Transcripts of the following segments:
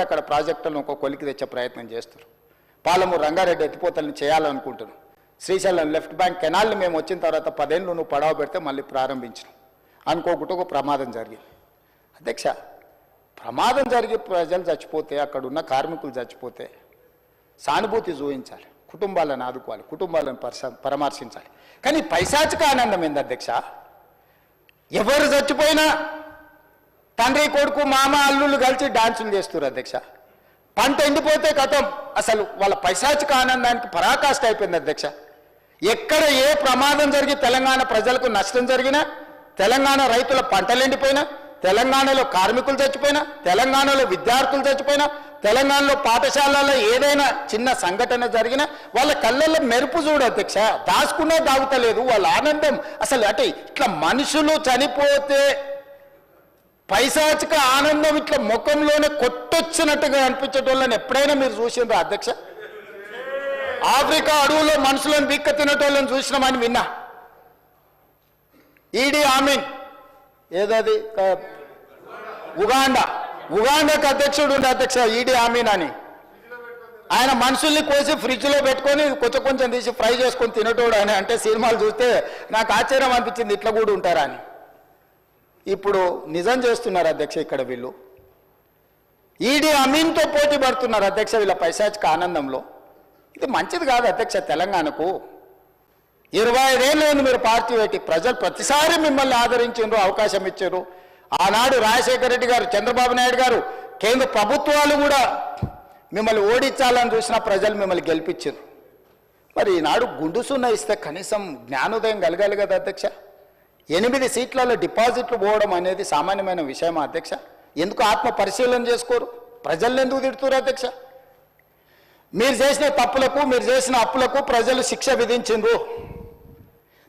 అక్కడ ప్రాజెక్టులను ఒక కొలికి తెచ్చే ప్రయత్నం చేస్తారు. పాలమూరు రంగారెడ్డి ఎత్తిపోతలను చేయాలనుకుంటున్నాం. శ్రీశైలం లెఫ్ట్ బ్యాంక్ కెనాల్ని మేము వచ్చిన తర్వాత పదేళ్ళు నువ్వు పడవ పెడితే మళ్ళీ ప్రారంభించినాం. అనుకోకుండా ఒక ప్రమాదం జరిగింది. అధ్యక్ష ప్రమాదం జరిగి ప్రజలు చచ్చిపోతే అక్కడ ఉన్న కార్మికులు చచ్చిపోతే సానుభూతి చూపించాలి. కుటుంబాలను ఆదుకోవాలి కుటుంబాలను పరామర్శించాలి. కానీ పైశాచిక ఆనందం ఏంది అధ్యక్ష? ఎవరు చచ్చిపోయినా తండ్రి కొడుకు మామ అల్లుళ్ళు కలిసి డాన్సులు చేస్తారు అధ్యక్ష. పంట ఎండిపోతే కథం. అసలు వాళ్ళ పైశాచిక ఆనందానికి పరాకాష్ట అయిపోయింది అధ్యక్ష. ఎక్కడ ఏ ప్రమాదం జరిగి తెలంగాణ ప్రజలకు నష్టం జరిగినా తెలంగాణ రైతుల పంటలు ఎండిపోయినా తెలంగాణలో కార్మికులు చచ్చిపోయినా తెలంగాణలో విద్యార్థులు చచ్చిపోయినా తెలంగాణలో పాఠశాలలో ఏదైనా చిన్న సంఘటన జరిగినా వాళ్ళ కళ్ళల్లో మెరుపు చూడు అధ్యక్ష. దాచుకునే దాగుతలేదు వాళ్ళ ఆనందం. అసలు అంటే ఇట్లా మనుషులు చనిపోతే పైశాచిక ఆనందం ఇట్లా ముఖంలోనే కొట్టొచ్చినట్టుగా అనిపించేటోళ్ళని ఎప్పుడైనా మీరు చూసిండ్రా అధ్యక్ష? ఆఫ్రికా అడవులో మనుషులను బిక్క తినేటోళ్ళని చూసినామని విన్నా. ఈడీ ఆమీన్. ఏదది? ఉగాండా. ఉగాండాకి అధ్యక్షుడు ఉండే అధ్యక్ష ఈడీ ఆమీన్ అని. ఆయన మనుషుల్ని కోసి ఫ్రిడ్జ్లో పెట్టుకొని కొంచెం కొంచెం తీసి ఫ్రై చేసుకొని తినేటోడు అని. అంటే సినిమాలు చూస్తే నాకు ఆశ్చర్యం అనిపించింది ఇట్లా కూడా ఉంటారా అని. ఇప్పుడు నిజం చేస్తున్నారు అధ్యక్ష ఇక్కడ వీళ్ళు. ఈడీ అమీన్తో పోటీ పడుతున్నారు అధ్యక్ష వీళ్ళ పైశాచిక ఆనందంలో. ఇది మంచిది కాదు అధ్యక్ష తెలంగాణకు. ఇరవై ఐదేళ్ళు మీరు పార్టీ పెట్టి ప్రజలు ప్రతిసారి మిమ్మల్ని ఆదరించారు అవకాశం ఇచ్చారు ఆనాడు రాజశేఖర రెడ్డి గారు చంద్రబాబు నాయుడు గారు కేంద్ర ప్రభుత్వాలు కూడా మిమ్మల్ని ఓడించాలని చూసిన ప్రజలు మిమ్మల్ని గెలిపించారు మరి ఈనాడు గుండుసున్న ఇస్తే కనీసం జ్ఞానోదయం కలగాలి కదా అధ్యక్ష. ఎనిమిది సీట్లలో డిపాజిట్లు పోవడం అనేది సామాన్యమైన విషయం అధ్యక్ష? ఎందుకు ఆత్మ పరిశీలన చేసుకోరు? ప్రజల్ని ఎందుకు తిడుతురు అధ్యక్ష? మీరు చేసిన తప్పులకు మీరు చేసిన అప్పులకు ప్రజలు శిక్ష విధించిండ్రు.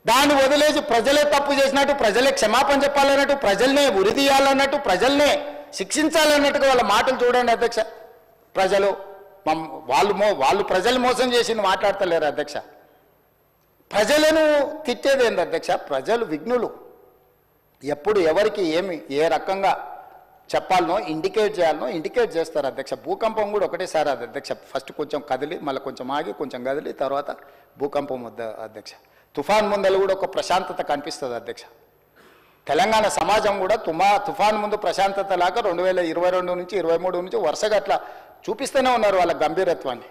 దాన్ని వదిలేసి ప్రజలే తప్పు చేసినట్టు ప్రజలే క్షమాపణ చెప్పాలన్నట్టు ప్రజల్నే ఉరిదీయాలన్నట్టు ప్రజల్నే శిక్షించాలన్నట్టుగా వాళ్ళ మాటలు చూడండి అధ్యక్ష. ప్రజలు వాళ్ళు మో వాళ్ళు ప్రజలు మోసం చేసింది మాట్లాడతలేరు అధ్యక్ష. ప్రజలను తిట్టేది ఏంటి అధ్యక్ష? ప్రజలు విఘ్నులు. ఎప్పుడు ఎవరికి ఏమి ఏ రకంగా చెప్పాలనో ఇండికేట్ చేయాలనో ఇండికేట్ చేస్తారు అధ్యక్ష. భూకంపం కూడా ఒకటేసారి అది అధ్యక్ష. ఫస్ట్ కొంచెం కదిలి మళ్ళీ కొంచెం ఆగి కొంచెం కదిలి తర్వాత భూకంపం వద్ద అధ్యక్ష. తుఫాన్ ముందల కూడా ఒక ప్రశాంతత కనిపిస్తుంది అధ్యక్ష. తెలంగాణ సమాజం కూడా తుమా తుఫాన్ ముందు ప్రశాంతత లాగా రెండు వేల ఇరవై రెండు నుంచి ఇరవై మూడు నుంచి వరుసగా అట్లా చూపిస్తూనే ఉన్నారు వాళ్ళ గంభీరత్వాన్ని.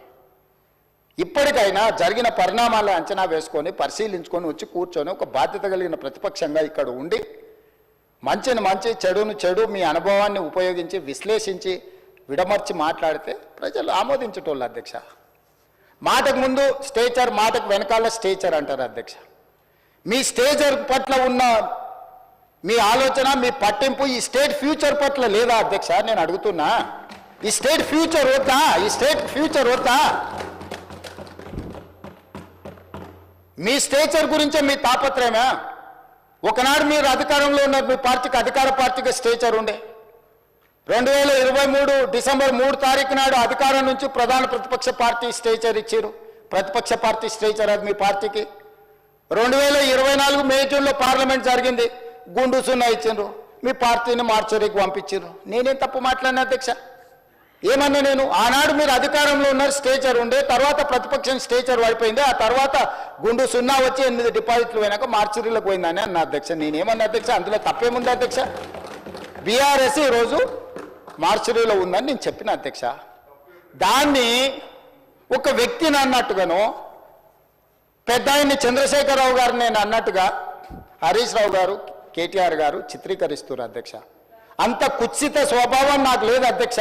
ఇప్పటికైనా జరిగిన పరిణామాలను అంచనా వేసుకొని పరిశీలించుకొని వచ్చి కూర్చొని ఒక బాధ్యత కలిగిన ప్రతిపక్షంగా ఇక్కడ ఉండి మంచిని మంచి చెడును చెడు మీ అనుభవాన్ని ఉపయోగించి విశ్లేషించి విడమర్చి మాట్లాడితే ప్రజలు ఆమోదించేటోళ్ళు అధ్యక్ష. మాటకు ముందు స్టేచర్ మాటకు వెనకాల స్టేచర్ అంటారు అధ్యక్ష. మీ స్టేచర్ పట్ల ఉన్న మీ ఆలోచన మీ పట్టింపు ఈ స్టేట్ ఫ్యూచర్ పట్ల లేదా అధ్యక్ష? నేను అడుగుతున్నా. ఈ స్టేట్ ఫ్యూచర్ వద్దా? ఈ స్టేట్ ఫ్యూచర్ వద్దా? మీ స్టేచర్ గురించే మీ తాపత్రయమా? ఒకనాడు మీరు అధికారంలో ఉన్న మీ పార్టీకి అధికార పార్టీకి స్టేచర్ ఉండే. రెండు వేల ఇరవై మూడు డిసెంబర్ మూడు తారీఖు నాడు అధికారం నుంచి ప్రధాన ప్రతిపక్ష పార్టీ స్టేచర్ ఇచ్చారు. ప్రతిపక్ష పార్టీ స్టేచర్ అది మీ పార్టీకి. రెండు వేల ఇరవై నాలుగు మే జూన్లో పార్లమెంట్ జరిగింది. గుండు సున్నా ఇచ్చిండ్రు. మీ పార్టీని మార్చరీకి పంపించారు నేనేం తప్పు మాట్లాడిన అధ్యక్ష? ఏమన్నా నేను? ఆనాడు మీరు అధికారంలో ఉన్నారు స్టేచర్ ఉండే తర్వాత ప్రతిపక్షం స్టేచర్ పడిపోయింది ఆ తర్వాత గుండు సున్నా వచ్చి ఎనిమిది డిపాజిట్లు పోయినాక మార్చిరీలకు పోయిందని అన్న అధ్యక్ష. నేనేమన్నా అధ్యక్ష? అందులో తప్పేముంది అధ్యక్ష? బీఆర్ఎస్ ఈరోజు మార్చిరీలో ఉందని నేను చెప్పిన అధ్యక్ష. దాన్ని ఒక వ్యక్తిని అన్నట్టుగాను పెద్ద ఆయన్ని చంద్రశేఖరరావు గారు నేను అన్నట్టుగా హరీష్ రావు గారు కేటీఆర్ గారు చిత్రీకరిస్తున్నారు అధ్యక్ష. అంత కుత్సిత స్వభావం నాకు లేదు అధ్యక్ష.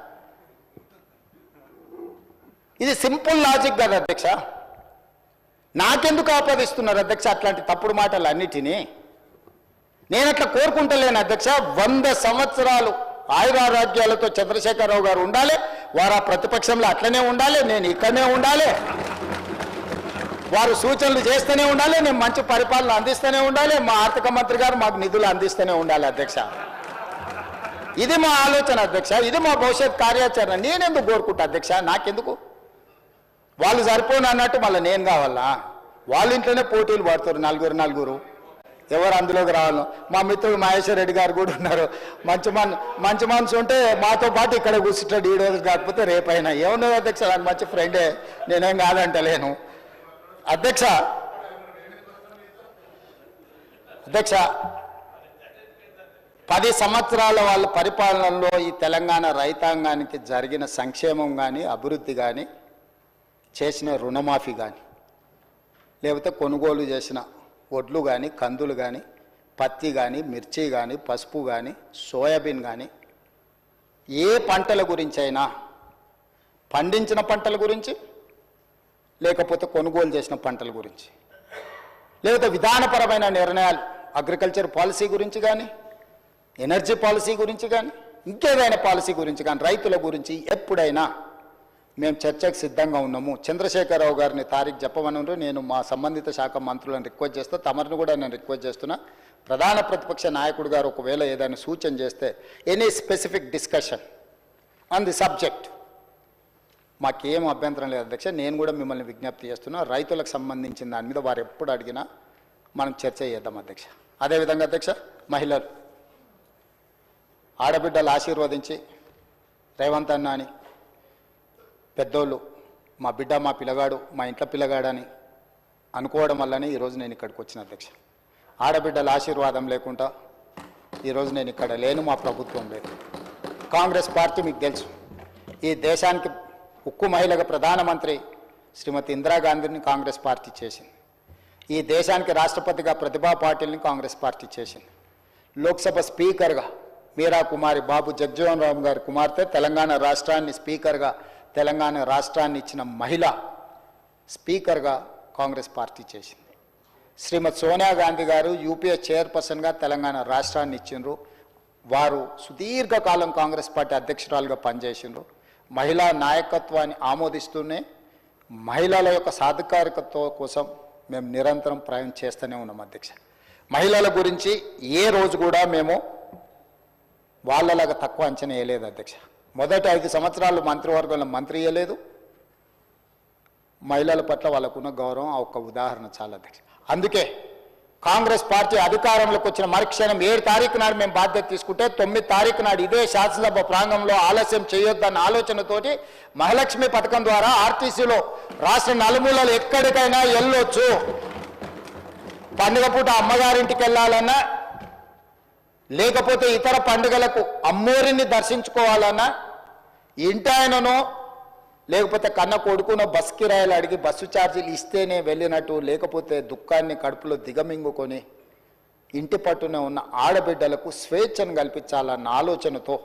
ఇది సింపుల్ లాజిక్ కదా అధ్యక్ష. నాకెందుకు ఆపాదిస్తున్నారు అధ్యక్ష అట్లాంటి తప్పుడు మాటలు అన్నిటినీ నేను అట్లా కోరుకుంటలేను అధ్యక్ష. వంద సంవత్సరాలు ఆయురారోగ్యాలతో చంద్రశేఖరరావు గారు ఉండాలి. వారు ఆ ప్రతిపక్షంలో అట్లనే ఉండాలి. నేను ఇక్కడనే ఉండాలి. వారు సూచనలు చేస్తూనే ఉండాలి. నేను మంచి పరిపాలన అందిస్తూనే ఉండాలి. మా ఆర్థిక మంత్రి గారు మాకు నిధులు అందిస్తూనే ఉండాలి అధ్యక్ష. ఇది మా ఆలోచన అధ్యక్ష. ఇది మా భవిష్యత్ కార్యాచరణ. నేనెందుకు కోరుకుంటా అధ్యక్ష? నాకెందుకు? వాళ్ళు సరిపోను అన్నట్టు మళ్ళీ నేను కావాలా? వాళ్ళ ఇంట్లోనే పోటీలు పడుతారు నలుగురు నలుగురు. ఎవరు అందులోకి రావాలి? మా మిత్రుడు మహేశ్వర్ రెడ్డి గారు కూడా ఉన్నారు. మంచి మన మంచి మనసు ఉంటే మాతో పాటు ఇక్కడ కూర్చుంటాడు ఈ రోజు. కాకపోతే రేపైనా. ఏమన్నా అధ్యక్ష? నాకు మంచి ఫ్రెండే. నేనేం కాదంటలేను. అధ్యక్ష! అధ్యక్ష! పది సంవత్సరాల వాళ్ళ పరిపాలనలో ఈ తెలంగాణ రైతాంగానికి జరిగిన సంక్షేమం కానీ అభివృద్ధి కానీ చేసిన రుణమాఫీ కానీ లేకపోతే కొనుగోలు చేసిన వడ్లు కానీ కందులు కానీ పత్తి కానీ మిర్చి కానీ పసుపు కానీ సోయాబీన్ కానీ ఏ పంటల గురించి అయినా పండించిన పంటల గురించి లేకపోతే కొనుగోలు చేసిన పంటల గురించి లేకపోతే విధానపరమైన నిర్ణయాలు అగ్రికల్చర్ పాలసీ గురించి కానీ ఎనర్జీ పాలసీ గురించి కానీ ఇంకేదైనా పాలసీ గురించి కానీ రైతుల గురించి ఎప్పుడైనా మేము చర్చకు సిద్ధంగా ఉన్నాము. చంద్రశేఖరరావు గారిని తారీఖు చెప్పమన్నారు నేను మా సంబంధిత శాఖ మంత్రులను రిక్వెస్ట్ చేస్తూ. తమరిని కూడా నేను రిక్వెస్ట్ చేస్తున్నా. ప్రధాన ప్రతిపక్ష నాయకుడు గారు ఒకవేళ ఏదైనా సూచన చేస్తే any specific discussion on the subject మాకేం అభ్యంతరం లేదు అధ్యక్ష. నేను కూడా మిమ్మల్ని విజ్ఞప్తి చేస్తున్నా. రైతులకు సంబంధించిన దాని మీద వారు ఎప్పుడు అడిగినా మనం చర్చ చేద్దాం అధ్యక్ష. అదేవిధంగా అధ్యక్ష మహిళలు ఆడబిడ్డలు ఆశీర్వదించి రేవంత్ అన్న అని పెద్దోళ్ళు మా బిడ్డ మా పిల్లగాడు మా ఇంట్లో పిల్లగాడని అనుకోవడం వల్లనే ఈరోజు నేను ఇక్కడికి వచ్చిన అధ్యక్ష. ఆడబిడ్డల ఆశీర్వాదం లేకుండా ఈరోజు నేను ఇక్కడ లేను మా ప్రభుత్వం లేదు. కాంగ్రెస్ పార్టీ మీకు తెలుసు. ఈ దేశానికి ఉక్కు మహిళగా ప్రధానమంత్రి శ్రీమతి ఇందిరాగాంధీని కాంగ్రెస్ పార్టీ చేసింది. ఈ దేశానికి రాష్ట్రపతిగా ప్రతిభా పాటిల్ని కాంగ్రెస్ పార్టీ చేసింది. లోక్సభ స్పీకర్గా మీరా కుమారి బాబు జగ్జీవన్ రామ్ గారి కుమార్తె తెలంగాణ రాష్ట్రాన్ని స్పీకర్గా తెలంగాణ రాష్ట్రాన్ని ఇచ్చిన మహిళ స్పీకర్గా కాంగ్రెస్ పార్టీ చేసింది. శ్రీమతి సోనియా గాంధీ గారు యూపీఏ చైర్పర్సన్గా తెలంగాణ రాష్ట్రాన్ని ఇచ్చిండ్రు. వారు సుదీర్ఘకాలం కాంగ్రెస్ పార్టీ అధ్యక్షురాలుగా పనిచేసిండ్రు. మహిళా నాయకత్వాన్ని ఆమోదిస్తూనే మహిళల యొక్క సాధికారికత్వ కోసం మేము నిరంతరం ప్రయాణం చేస్తూనే ఉన్నాం అధ్యక్ష. మహిళల గురించి ఏ రోజు కూడా మేము వాళ్ళలాగా తక్కువ అంచనా వేయలేదు అధ్యక్ష. మొదటి ఐదు సంవత్సరాలు మంత్రివర్గంలో మంత్రి ఇవ్వలేదు మహిళల పట్ల వాళ్ళకున్న గౌరవం ఆ ఒక్క ఉదాహరణ చాలా అందుకే కాంగ్రెస్ పార్టీ అధికారంలోకి వచ్చిన మరుక్షణం ఏడు తారీఖు నాడు మేము బాధ్యత తీసుకుంటే తొమ్మిది తారీఖు నాడు ఇదే శాసనసభ ప్రాంగంలో ఆలస్యం చేయొద్దన్న ఆలోచనతోటి మహాలక్ష్మి పథకం ద్వారా ఆర్టీసీలో రాష్ట్ర నలుమూలలు ఎక్కడికైనా వెళ్ళొచ్చు. పండుగ పూట అమ్మగారింటికి వెళ్ళాలన్నా లేకపోతే ఇతర పండుగలకు అమ్మోరిని దర్శించుకోవాలన్నా ఇంటాయననో లేకపోతే కన్న కొడుకునో బస్ కిరాయలు అడిగి బస్సు ఛార్జీలు ఇస్తేనే వెళ్ళినట్టు లేకపోతే దుఃఖాన్ని కడుపులో దిగమింగుకొని ఇంటి పట్టున ఉన్న ఆడబిడ్డలకు స్వేచ్ఛను కల్పించాలన్న ఆలోచనతో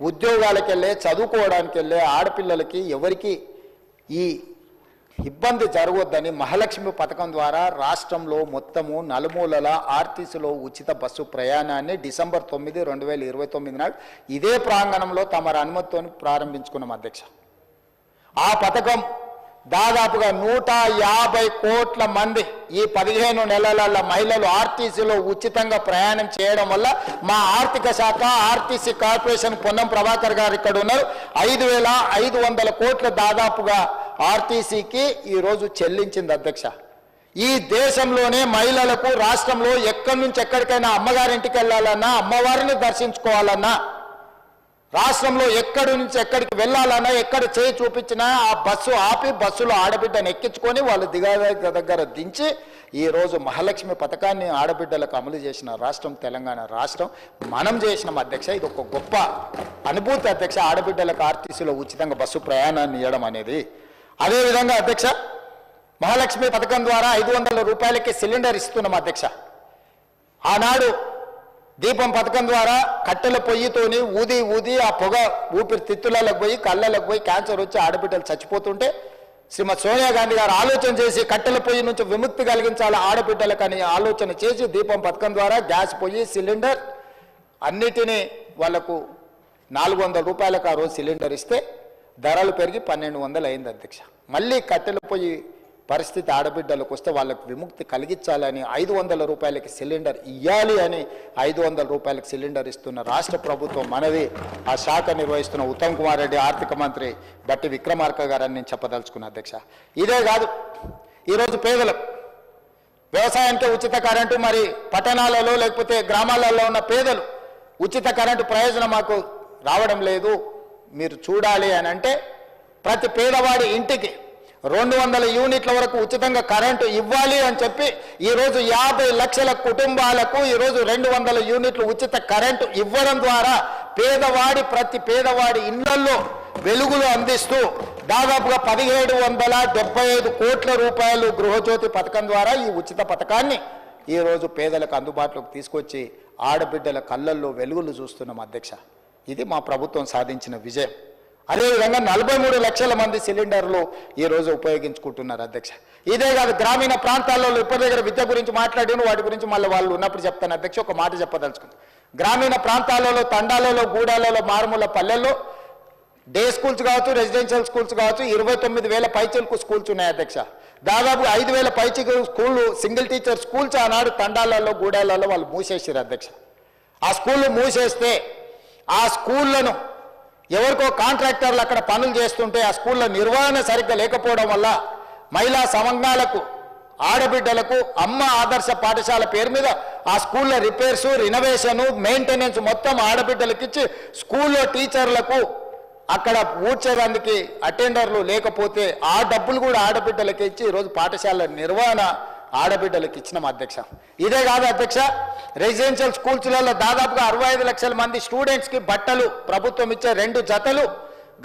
ఉద్యోగాలకు వెళ్ళే చదువుకోవడానికి వెళ్ళే ఆడపిల్లలకి ఎవరికి ఈ ఇబ్బంది జరగొద్దని మహాలక్ష్మి పథకం ద్వారా రాష్ట్రంలో మొత్తము నలుమూలల ఆర్టీసీలో ఉచిత బస్సు ప్రయాణాన్ని డిసెంబర్ తొమ్మిది రెండు వేల ఇరవై తొమ్మిది నాడు ఇదే ప్రాంగణంలో తమ అనుమతితో ప్రారంభించుకున్నాం అధ్యక్ష. ఆ పథకం దాదాపుగా నూట యాభై కోట్ల మంది ఈ పదిహేను నెలల మహిళలు ఆర్టీసీలో ఉచితంగా ప్రయాణం చేయడం వల్ల మా ఆర్థిక శాఖ ఆర్టీసీ కార్పొరేషన్ పొన్నం ప్రభాకర్ గారు ఇక్కడ ఉన్నారు ఐదు వేల ఐదు వందల కోట్ల దాదాపుగా ఆర్టీసీకి ఈరోజు చెల్లించింది అధ్యక్ష. ఈ దేశంలోనే మహిళలకు రాష్ట్రంలో ఎక్కడి నుంచి ఎక్కడికైనా అమ్మగారింటికి వెళ్ళాలన్నా అమ్మవారిని దర్శించుకోవాలన్నా రాష్ట్రంలో ఎక్కడి నుంచి ఎక్కడికి వెళ్ళాలన్నా ఎక్కడ చేయి చూపించినా ఆ బస్సు ఆపి బస్సులో ఆడబిడ్డను ఎక్కించుకొని వాళ్ళు దిగా దగ్గర దించి ఈ రోజు మహాలక్ష్మి పథకాన్ని ఆడబిడ్డలకు అమలు చేసిన రాష్ట్రం తెలంగాణ రాష్ట్రం. మనం చేసిన అధ్యక్ష ఇది ఒక గొప్ప అనుభూతి అధ్యక్ష. ఆడబిడ్డలకు ఆర్టీసీలో ఉచితంగా బస్సు ప్రయాణాన్ని ఇవ్వడం అనేది అదేవిధంగా అధ్యక్ష మహాలక్ష్మి పథకం ద్వారా ఐదు వందల రూపాయలకి సిలిండర్ ఇస్తున్నాం అధ్యక్ష. ఆనాడు దీపం పథకం ద్వారా కట్టెల పొయ్యితోని ఊది ఊది ఆ పొగ ఊపిరితిత్తులకు పోయి కళ్ళలకు పోయి క్యాన్సర్ వచ్చి ఆడబిడ్డలు చచ్చిపోతుంటే శ్రీమతి సోనియా గాంధీ గారు ఆలోచన చేసి కట్టెల పొయ్యి నుంచి విముక్తి కలిగించాలి ఆడబిడ్డలకు అని ఆలోచన చేసి దీపం పథకం ద్వారా గ్యాస్ పొయ్యి సిలిండర్ అన్నిటినీ వాళ్ళకు నాలుగు వందల రూపాయలకు ఆ రోజు సిలిండర్ ఇస్తే ధరలు పెరిగి పన్నెండు వందలు అయింది అధ్యక్ష. మళ్ళీ కట్టెలు పోయి పరిస్థితి ఆడబిడ్డలకు వస్తే వాళ్ళకు విముక్తి కలిగించాలని ఐదు వందల రూపాయలకి సిలిండర్ ఇవ్వాలి అని ఐదు వందల రూపాయలకి సిలిండర్ ఇస్తున్న రాష్ట్ర ప్రభుత్వం మనది ఆ శాఖ నిర్వహిస్తున్న ఉత్తమ్ కుమార్ రెడ్డి ఆర్థిక మంత్రి బట్టి విక్రమార్క గారని నేను చెప్పదలుచుకున్నా అధ్యక్ష. ఇదే కాదు ఈరోజు పేదలు వ్యవసాయానికి ఉచిత కరెంటు మరి పట్టణాలలో లేకపోతే గ్రామాలలో ఉన్న పేదలు ఉచిత కరెంటు ప్రయోజనం మాకు రావడం లేదు. మీరు చూడాలి అని అంటే ప్రతి పేదవాడి ఇంటికి రెండు వందల యూనిట్ల వరకు ఉచితంగా కరెంటు ఇవ్వాలి అని చెప్పి ఈరోజు యాభై లక్షల కుటుంబాలకు ఈరోజు రెండు వందల యూనిట్లు ఉచిత కరెంటు ఇవ్వడం ద్వారా పేదవాడి ప్రతి పేదవాడి ఇళ్ళలో వెలుగులు అందిస్తూ దాదాపుగా పదిహేడు వందల డెబ్బై ఐదు కోట్ల రూపాయలు గృహజ్యోతి పథకం ద్వారా ఈ ఉచిత పథకాన్ని ఈరోజు పేదలకు అందుబాటులోకి తీసుకొచ్చి ఆడబిడ్డల కళ్ళల్లో వెలుగులు చూస్తున్నాం అధ్యక్ష. ఇది మా ప్రభుత్వం సాధించిన విజయం. అదేవిధంగా నలభై మూడు లక్షల మంది సిలిండర్లు ఈరోజు ఉపయోగించుకుంటున్నారు అధ్యక్ష. ఇదే కాదు గ్రామీణ ప్రాంతాల్లో ఇప్పటి దగ్గర విద్య గురించి మాట్లాడిన వాటి గురించి మళ్ళీ వాళ్ళు ఉన్నప్పుడు చెప్తాను అధ్యక్ష ఒక మాట చెప్పదలుచుకుంది. గ్రామీణ ప్రాంతాలలో తండాలలో గూడాలలో మారుమూల పల్లెల్లో డే స్కూల్స్ కావచ్చు రెసిడెన్షియల్ స్కూల్స్ కావచ్చు ఇరవై తొమ్మిది వేల పైచలకు స్కూల్స్ ఉన్నాయి అధ్యక్ష. దాదాపు ఐదు వేల పైచికు స్కూళ్ళు సింగిల్ టీచర్ స్కూల్స్ ఆనాడు తండాలలో గూడాలలో వాళ్ళు మూసేసారు అధ్యక్ష. ఆ స్కూళ్ళు మూసేస్తే ఆ స్కూళ్ళను ఎవరికో కాంట్రాక్టర్లు అక్కడ పనులు చేస్తుంటే ఆ స్కూళ్ళ నిర్వహణ సరిగ్గా లేకపోవడం వల్ల మహిళా సమంగాలకు ఆడబిడ్డలకు అమ్మ ఆదర్శ పాఠశాల పేరు మీద ఆ స్కూళ్ళ రిపేర్స్ రినోవేషన్ మెయింటెనెన్స్ మొత్తం ఆడబిడ్డలకు ఇచ్చి స్కూల్లో టీచర్లకు అక్కడ ఊడ్చేదానికి అటెండర్లు లేకపోతే ఆ డబ్బులు కూడా ఆడబిడ్డలకి ఇచ్చి ఈరోజు పాఠశాల నిర్వహణ ఆడబిడ్డలకు ఇచ్చినాం అధ్యక్ష. ఇదే కాదు అధ్యక్ష రెసిడెన్షియల్ స్కూల్స్లలో దాదాపుగా అరవై ఐదు లక్షల మంది స్టూడెంట్స్కి బట్టలు ప్రభుత్వం ఇచ్చే రెండు జతలు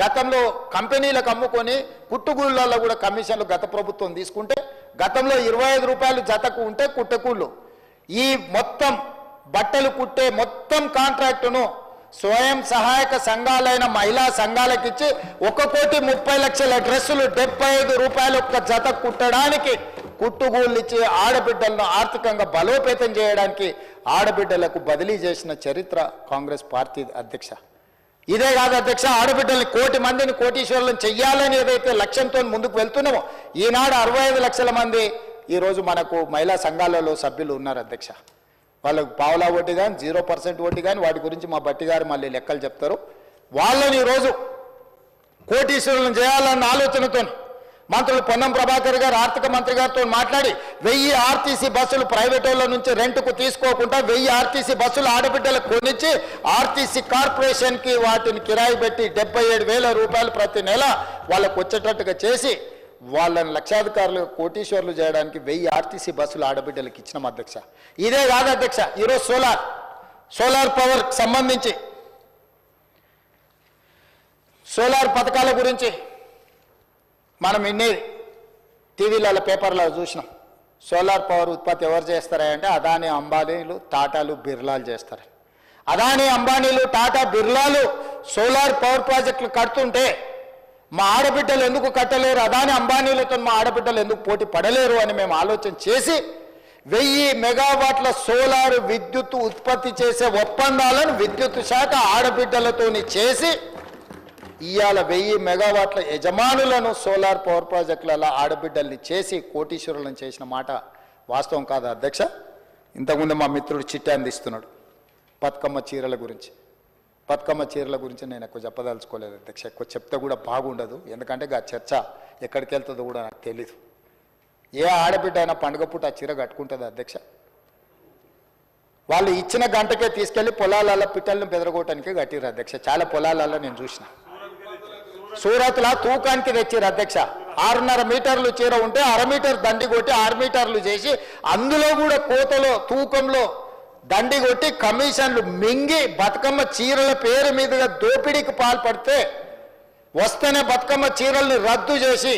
గతంలో కంపెనీలకు అమ్ముకొని కుట్టుగూళ్ళల్లో కూడా కమిషన్లు గత ప్రభుత్వం తీసుకుంటే గతంలో ఇరవై ఐదు రూపాయలు జతకు ఉంటే కుట్టకూళ్ళు. ఈ మొత్తం బట్టలు కుట్టే మొత్తం కాంట్రాక్టును స్వయం సహాయక సంఘాలైన మహిళా సంఘాలకు ఇచ్చి ఒక కోటి ముప్పై లక్షల డ్రెస్సులు డెబ్బై ఐదు రూపాయలు ఒక్క జత కుట్టడానికి కుట్టుగూళ్ళు ఇచ్చి ఆడబిడ్డలను ఆర్థికంగా బలోపేతం చేయడానికి ఆడబిడ్డలకు బదిలీ చేసిన చరిత్ర కాంగ్రెస్ పార్టీ అధ్యక్ష. ఇదే కాదు అధ్యక్ష ఆడబిడ్డల్ని కోటి మందిని కోటీశ్వరులను చెయ్యాలని ఏదైతే లక్ష్యంతో ముందుకు వెళ్తున్నామో ఈనాడు అరవై ఐదు లక్షల మంది ఈరోజు మనకు మహిళా సంఘాలలో సభ్యులు ఉన్నారు అధ్యక్ష. వాళ్ళకు పావులా ఓటు కానీ జీరో పర్సెంట్ ఓటు కానీ వాటి గురించి మా బట్టి గారు మళ్ళీ లెక్కలు చెప్తారు. వాళ్ళని ఈరోజు కోటీశ్వరులను చేయాలన్న ఆలోచనతో మంత్రులు పొన్నం ప్రభాకర్ గారు ఆర్థిక మంత్రి గారితో మాట్లాడి వెయ్యి ఆర్టీసీ బస్సులు ప్రైవేట్ వాళ్ళ నుంచి రెంట్కు తీసుకోకుండా వెయ్యి ఆర్టీసీ బస్సులు ఆడబిడ్డలకు కొనిచ్చి ఆర్టీసీ కార్పొరేషన్కి వాటిని కిరాయి పెట్టి డెబ్బై ఏడు వేల రూపాయలు ప్రతి నెల వాళ్ళకు వచ్చేటట్టుగా చేసి వాళ్ళని లక్షాధికారులు కోటీశ్వర్లు చేయడానికి వెయ్యి ఆర్టీసీ బస్సులు ఆడబిడ్డలకు ఇచ్చిన అధ్యక్ష. ఇదే కాదు అధ్యక్ష ఈరోజు సోలార్ సోలార్ పవర్ సంబంధించి సోలార్ పథకాల గురించి మనం ఇన్ని టీవీలలో పేపర్లో చూసినాం. సోలార్ పవర్ ఉత్పత్తి ఎవరు చేస్తారా అంటే అదాని అంబానీలు టాటాలు బిర్లాలు చేస్తారు. అదాని అంబానీలు టాటా బిర్లాలు సోలార్ పవర్ ప్రాజెక్టులు కడుతుంటే మా ఆడబిడ్డలు ఎందుకు కట్టలేరు? అదాని అంబానీలతో మా ఆడబిడ్డలు ఎందుకు పోటీ పడలేరు అని మేము ఆలోచన చేసి వెయ్యి మెగావాట్ల సోలార్ విద్యుత్ ఉత్పత్తి చేసే ఒప్పందాలను విద్యుత్ శాఖ ఆడబిడ్డలతోని చేసి ఇవాళ వెయ్యి మెగావాట్ల యజమానులను సోలార్ పవర్ ప్రాజెక్టులలో ఆడబిడ్డల్ని చేసి కోటీశ్వరులను చేసిన మాట వాస్తవం కాదా అధ్యక్ష? ఇంతకుముందు మా మిత్రుడు చిట్ట అందిస్తున్నాడు బతుకమ్మ చీరల గురించి. బతుకమ్మ చీరల గురించి నేను ఎక్కువ చెప్పదలుచుకోలేదు అధ్యక్ష. ఎక్కువ చెప్తే కూడా బాగుండదు. ఎందుకంటే ఆ చర్చ ఎక్కడికి వెళ్తుందో కూడా నాకు తెలీదు. ఏ ఆడబిడ్డ అయినా పండుగ పూట ఆ చీర కట్టుకుంటుంది అధ్యక్ష? వాళ్ళు ఇచ్చిన గంటకే తీసుకెళ్ళి పొలాలలో పిట్టలను బెదరగొట్టడానికి కట్టిరు అధ్యక్ష. చాలా పొలాలలో నేను చూసిన. సూరత్లా తూకానికి తెచ్చారు అధ్యక్ష. ఆరున్నర మీటర్లు చీర ఉంటే అర మీటర్ దండి కొట్టి ఆరు మీటర్లు చేసి అందులో కూడా కోతలో తూకంలో దండి కొట్టి కమిషన్లు మింగి బతుకమ్మ చీరల పేరు మీదుగా దోపిడీకి పాల్పడితే వస్తేనే బతుకమ్మ చీరల్ని రద్దు చేసి